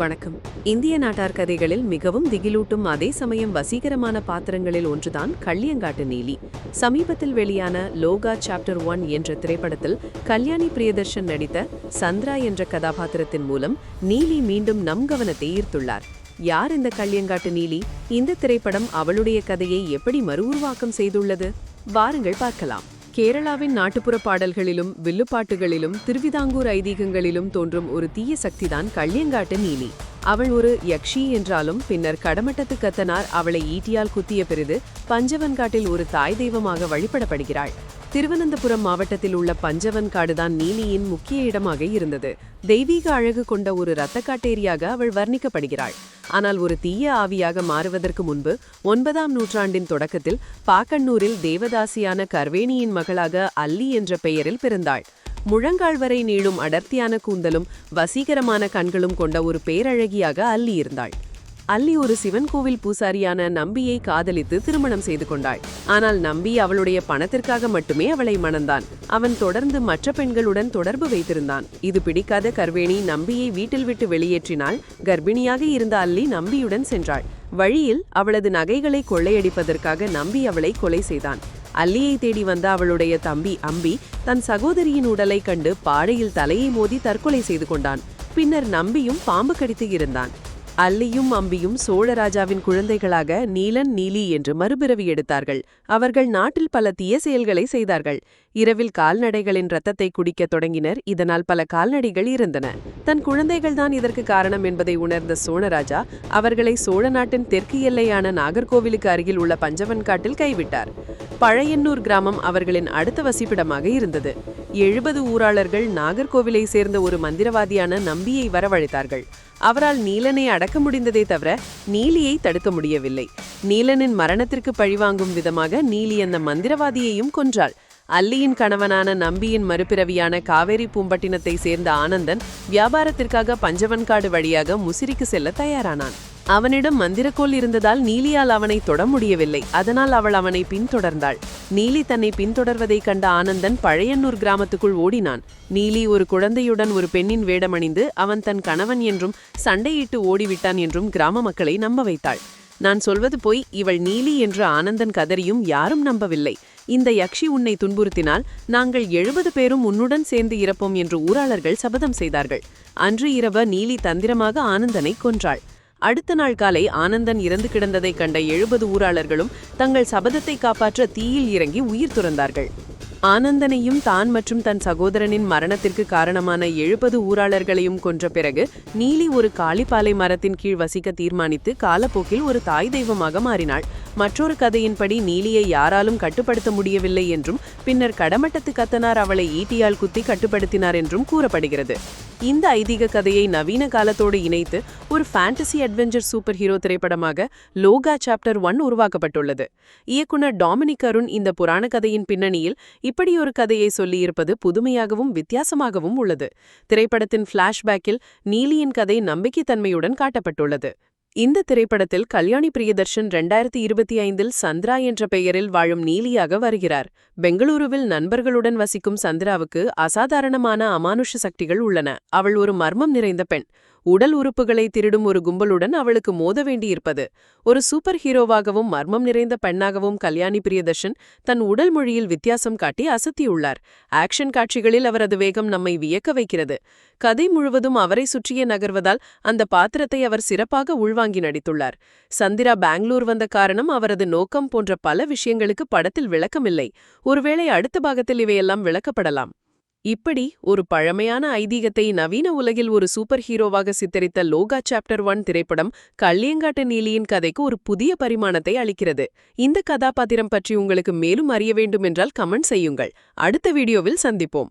வணக்கம். இந்திய நாட்டார் கதைகளில் மிகவும் திகிலூட்டும் அதே சமயம் வசீகரமான பாத்திரங்களில் ஒன்றுதான் கள்ளியங்காட்டு நீலி. சமீபத்தில் வெளியான லோகா சாப்டர் ஒன் என்ற திரைப்படத்தில் கல்யாணி பிரியதர்ஷன் நடித்த சந்திரா என்ற கதாபாத்திரத்தின் மூலம் நீலி மீண்டும் நம் கவனத்தை ஈர்த்துள்ளார். யார் இந்த கள்ளியங்காட்டு நீலி? இந்த திரைப்படம் அவளுடைய கதையை எப்படி மறு உருவாக்கம் செய்துள்ளது? வாருங்கள் பார்க்கலாம். கேரளாவின் நாட்டுப்புற பாடல்களிலும் வில்லுப்பாட்டுகளிலும் திருவிதாங்கூர் ஐதீகங்களிலும் தோன்றும் ஒரு தீய சக்திதான் கள்ளியங்காட்டு நீலி. அவள் ஒரு யக்ஷி என்றாலும் பின்னர் கடமட்டத்து கத்தனார் அவளை ஈட்டியால் குத்திய பிறகு பஞ்சவன்காட்டில் ஒரு தாய் தெய்வமாக வழிபடப்படுகிறாள். திருவனந்தபுரம் மாவட்டத்தில் உள்ள பஞ்சவன் காடுதான் நீலியின் முக்கிய இடமாக இருந்தது. தெய்வீக அழகு கொண்ட ஒரு இரத்தக்காட்டேரியாக அவள் வர்ணிக்கப்படுகிறாள். ஆனால் ஒரு தீய ஆவியாக மாறுவதற்கு முன்பு ஒன்பதாம் நூற்றாண்டின் தொடக்கத்தில் பாக்கண்ணூரில் தேவதாசியான கர்வேணியின் மகளாக அல்லி என்ற பெயரில் பிறந்தாள். முழங்கால் வரை நீளும் அடர்த்தியான கூந்தலும் வசீகரமான கண்களும் கொண்ட ஒரு பேரழகியாக அல்லி இருந்தாள். அல்லி ஒரு சிவன் கோவில் பூசாரியான நம்பியை காதலித்து திருமணம் செய்து கொண்டாள். ஆனால் நம்பி அவளுடைய பணத்திற்காக மட்டுமே அவளை மணந்தான். அவன் தொடர்ந்து மற்ற பெண்களுடன் தொடர்பு வைத்திருந்தான். இது பிடிக்காத கர்வேணி நம்பியை வீட்டில் விட்டு வெளியேற்றினாள் கர்ப்பிணியாக இருந்த அல்லி நம்பியுடன் சென்றாள். வழியில் அவளது நகைகளை கொள்ளையடிப்பதற்காக நம்பி அவளை கொலை செய்தான். அல்லியை தேடி வந்த அவளுடைய தம்பி அம்பி தன் சகோதரியின் உடலை கண்டு பாடையில் தலையை மோதி தற்கொலை செய்து கொண்டான். பின்னர் நம்பியும் பாம்பு கடித்து இருந்தான். அல்லியும் அம்பியும் சோழராஜாவின் குழந்தைகளாக நீலன் நீலி என்று மறுபிறவி எடுத்தார்கள். அவர்கள் நாட்டில் பல தீய செயல்களை செய்தார்கள். இரவில் கால்நடைகளின் ரத்தத்தை குடிக்கத் தொடங்கினர். இதனால் பல கால்நடைகள் இருந்தன தன் குழந்தைகள்தான் இதற்கு காரணம் என்பதை உணர்ந்த சோழராஜா அவர்களை சோழ நாட்டின் தெற்கு எல்லையான நாகர்கோவிலுக்கு அருகில் உள்ள பஞ்சவன்காட்டில் கைவிட்டார். பழையன்னூர் கிராமம் அவர்களின் அடுத்த வசிப்பிடமாக இருந்தது. எழுபது ஊராளர்கள் நாகர்கோவிலை சேர்ந்த ஒரு மந்திரவாதியான நம்பியை வரவழைத்தார்கள். அவரால் நீலனை அடக்க முடிந்ததே தவிர நீலியை தடுக்க முடியவில்லை. நீலனின் மரணத்திற்கு பழிவாங்கும் விதமாக நீலி அந்த மந்திரவாதியையும் கொன்றாள். அல்லியின் கணவனான நம்பியின் மறுபிறவியான காவேரி பூம்பட்டினத்தை சேர்ந்த ஆனந்தன் வியாபாரத்திற்காக பஞ்சவன்காடு வழியாக முசிறிக்கு செல்ல தயாரானான். அவனிடம் மந்திரக்கோள் இருந்ததால் நீலியால் அவனை தொட முடியவில்லை. அதனால் அவள் அவனை பின்தொடர்ந்தாள். நீலி தன்னை பின்தொடர்வதைக் கண்ட ஆனந்தன் பழையன்னூர் கிராமத்துக்குள் ஓடினான். நீலி ஒரு குழந்தையுடன் ஒரு பெண்ணின் வேடமணிந்து அவன் தன் கணவன் என்றும் சண்டையிட்டு ஓடிவிட்டான் என்றும் கிராம மக்களை நம்ப வைத்தாள். நான் சொல்வது போய். இவள் நீலி என்று ஆனந்தன் கதறியும் யாரும் நம்பவில்லை. இந்த யக்ஷி உன்னை துன்புறுத்தினால் நாங்கள் எழுபது பேரும் உன்னுடன் சேர்ந்து இறப்போம் என்று ஊராளர்கள் சபதம் செய்தார்கள். அன்று இரவ நீலி தந்திரமாக ஆனந்தனை கொன்றாள். அடுத்த நாள் காலை ஆனந்தன் இறந்து கிடந்ததைக் கண்ட எழுபது ஊராளர்களும் தங்கள் சபதத்தை காப்பாற்ற தீயில் இறங்கி உயிர் துறந்தார்கள். ஆனந்தனையும் தான் மற்றும் தன் சகோதரனின் மரணத்திற்கு காரணமான எழுபது ஊராளர்களையும் கொன்ற பிறகு நீலி ஒரு காளிப்பாலை மரத்தின் கீழ் வசிக்க தீர்மானித்து காலப்போக்கில் ஒரு தாய் தெய்வமாக மாறினாள். மற்றொரு கதையின்படி நீலியை யாராலும் கட்டுப்படுத்த முடியவில்லை என்றும் பின்னர் கடமட்டத்து கத்தனார் அவளை ஈட்டியால் குத்தி கட்டுப்படுத்தினார் என்றும் கூறப்படுகிறது. இந்த ஐதீக கதையை நவீன காலத்தோடு இணைத்து ஒரு ஃபேண்டசி அட்வென்ச்சர் சூப்பர் ஹீரோ திரைப்படமாக லோகா சாப்டர் ஒன் உருவாக்கப்பட்டுள்ளது. இயக்குனர் டாமினிக் அருண் இந்த புராண கதையின் பின்னணியில் இப்படி ஒரு கதையை சொல்லியிருப்பது புதுமையாகவும் வித்தியாசமாகவும் உள்ளது. திரைப்படத்தின் ஃபிளாஷ்பேக்கில் நீலியின் கதை நம்பிக்கைத்தன்மையுடன் காட்டப்பட்டுள்ளது. இந்த திரைப்படத்தில் கல்யாணி பிரியதர்ஷன் ரெண்டாயிரத்தி இருபத்தி ஐந்தில் சந்திரா என்ற பெயரில் வாழும் நீலியாக வருகிறார். பெங்களூருவில் நண்பர்களுடன் வசிக்கும் சந்திராவுக்கு அசாதாரணமான அமானுஷ சக்திகள் உள்ளன. அவள் ஒரு மர்மம் நிறைந்த பெண். உடல் உறுப்புகளை திருடும் ஒரு கும்பலுடன் அவளுக்கு மோத வேண்டியிருப்பது. ஒரு சூப்பர் ஹீரோவாகவும் மர்மம் நிறைந்த பெண்ணாகவும் கல்யாணி பிரியதர்ஷன் தன் உடல் மொழியில் வித்தியாசம் காட்டி அசத்தியுள்ளார். ஆக்ஷன் காட்சிகளில் அவரது வேகம் நம்மை வியக்க வைக்கிறது. கதை முழுவதும் அவரை சுற்றியே நகர்வதால் அந்த பாத்திரத்தை அவர் சிறப்பாக உள்வாங்கி நடித்துள்ளார். சந்திரா பெங்களூர் வந்த காரணம் அவரது நோக்கம் போன்ற பல விஷயங்களுக்கு படத்தில் விளக்கமில்லை. ஒருவேளை அடுத்த பாகத்தில் இவையெல்லாம் விளக்கப்படலாம். இப்படி ஒரு பழமையான ஐதீகத்தை நவீன உலகில் ஒரு சூப்பர் ஹீரோவாக சித்தரித்த லோகா சாப்டர் ஒன் திரைப்படம் கள்ளியங்காட்டு நீலியின் கதைக்கு ஒரு புதிய பரிமாணத்தை அளிக்கிறது. இந்த கதாபாத்திரம் பற்றி உங்களுக்கு மேலும் அறிய வேண்டுமென்றால் கமெண்ட் செய்யுங்கள். அடுத்த வீடியோவில் சந்திப்போம்.